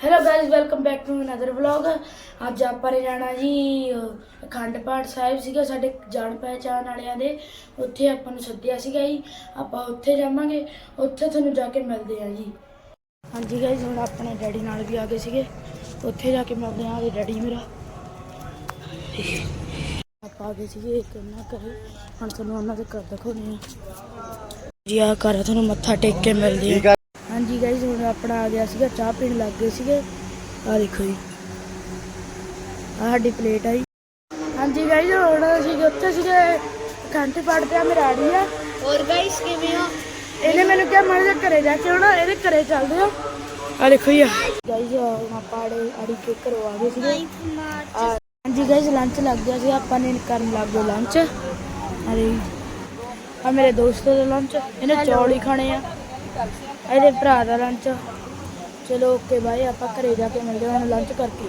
Hello guys welcome back to another vlog ਅੱਜ ਆਪਾਂ ਨੇ ਜਾਣਾ ਜੀ ਅਹ, ਅਖੰਡ ਪਾਠ ਸਾਹਿਬ ਸੀਗਾ ਸਾਡੇ ਜਾਣ ਪਹਿਚਾਣ ਵਾਲਿਆਂ ਦੇ। ਉੱਥੇ ਆਪਾਂ ਨੂੰ ਸੱਦਿਆ ਸੀਗਾ ਜੀ। ਆਪਾਂ ਉੱਥੇ ਜਾਵਾਂਗੇ ਉੱਥੇ ਤੁਹਾਨੂੰ ਜਾ ਕੇ ਮਿਲਦੇ ਆ ਜੀ। ਹਾਂਜੀ ਗਾਇਜ਼ ਹੁਣ ਆਪਣੇ ਡੈਡੀ ਨਾਲ ਵੀ ਆ ਗਏ ਸੀਗੇ। ਉੱਥੇ ਜਾ ਕੇ ਮਿਲਦੇ ਆ ਉਹਦੇ ਡੈਡੀ ਮੇਰਾ। ਆਪਾਂ ਆ ਗਏ ਸੀਗੇ ਇੱਕ ਨਾ ਕਰੇ ਹੁਣ ਤੁਹਾਨੂੰ ਉਹਨਾਂ ਦੇ ਘਰ ਦਿਖਾਉਂਦੇ ਆ ਜੀ ਆ ਘਰ ਆ, ਤੁਹਾਨੂੰ ਮੱਥਾ ਟੇਕ ਕੇ ਮਿਲਦੇ ਆ ਹਾਂਜੀ ਗਾਇਜ਼ ਹੁਣ ਆਪਣਾ ਆ ਗਿਆ ਸੀਗਾ ਚਾਹ ਪੀਣ ਲੱਗ ਗਏ ਸੀਗੇ। ਆ ਦੇਖੋ ਜੀ। ਆ ਸਾਡੀ ਪਲੇਟ ਆਈ ਹਾਂਜੀ ਗਾਇਜ਼ ਹੁਣ ਅਸੀਂ ਉੱਥੇ ਸੀਗੇ ਘੰਟੇ ਪੜਦੇ ਆ ਮੇਰਾ ਆੜੀ ਆ। ਹੋਰ ਗਾਇਸ ਕਿਵੇਂ ਹੋ? ਇਹਨੇ ਮੈਨੂੰ ਕਿਹਾ ਮੈਂ ਇਹਦੇ ਘਰੇ ਜਾ ਕੇ ਆਉਣਾ ਇਹਦੇ ਘਰੇ ਚੱਲਦੇ ਆ। ਆ ਦੇਖੋ ਜੀ ਗਾਇਜ਼ ਹੁਣ ਆਪਾਂ ਆੜੇ ਆੜੀ ਕੇ ਆ ਗਏ ਸੀਗੇ। ਹਾਂਜੀ ਗਾਇਜ਼ ਲੰਚ ਲੱਗ ਗਿਆ ਸੀ ਆਪਾਂ ਨੇ ਕਰਨ ਲੱਗ ਗਏ ਲੰਚ ਅਰੇ ਆ ਮੇਰੇ ਦੋਸਤ ਦਾ ਲੰਚ ਇਹਨੇ ਚੌਲ ਹੀ ਖਾਣੇ ਆ। ਇਹਦੇ ਭਰਾ ਦਾ ਲੰਚ ਚਲੋ ਓਕੇ ਬਾਏ ਆਪਾਂ ਘਰੇ ਜਾ ਕੇ ਮਿਲਦੇ ਹਾਂ ਲੰਚ ਕਰਕੇ।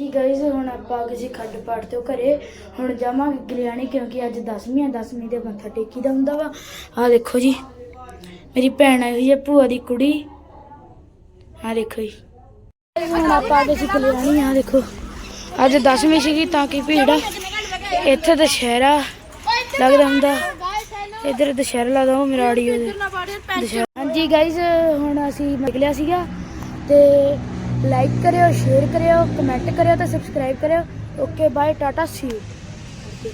ਜੀ ਗਾਇਜ਼ ਹੁਣ ਆਪਾਂ ਆ ਖੱਡ ਪਾੜ ਤੋਂ ਘਰੇ ਹੁਣ ਜਾਵਾਂਗੇ ਗਲਿਆਣੀ ਕਿਉਂਕਿ ਅੱਜ 10ਵੀਂ ਆ 10ਵੀਂ ਦੇ ਮੱਥਾ ਟੇਕੀ ਦਾ ਹੁੰਦਾ ਵਾ। ਆ ਦੇਖੋ ਜੀ, ਮੇਰੀ ਭੈਣ ਆਈ ਹੋਈ ਹੈ ਭੂਆ ਦੀ ਕੁੜੀ। ਆ ਦੇਖੋ ਜੀ। ਹੁਣ ਆਪਾਂ ਆ ਗਏ ਆ ਦੇਖੋ। ਅੱਜ 10ਵੀਂ ਸੀਗੀ ਤਾਂ ਕਿ ਭੀੜ ਆ। ਇੱਥੇ ਦੁਸ਼ਹਿਰਾ ਲੱਗਦਾ ਹੁੰਦਾ। ਇੱਧਰ ਦੁਸ਼ਹਿਰਾ ਲੱਗਦਾ ਉਹ ਮੇਰਾ ਆਡੀਓ ਹਾਂਜੀ ਗਾਇਜ਼ ਹੁਣ ਅਸੀਂ ਨਿਕਲਿਆ ਸੀਗਾ ਤੇ ਲਾਈਕ ਕਰਿਓ ਸ਼ੇਅਰ ਕਰਿਓ ਕਮੈਂਟ ਕਰਿਓ ਤੇ ਸਬਸਕ੍ਰਾਈਬ ਕਰਿਓ। Okay bye tata see you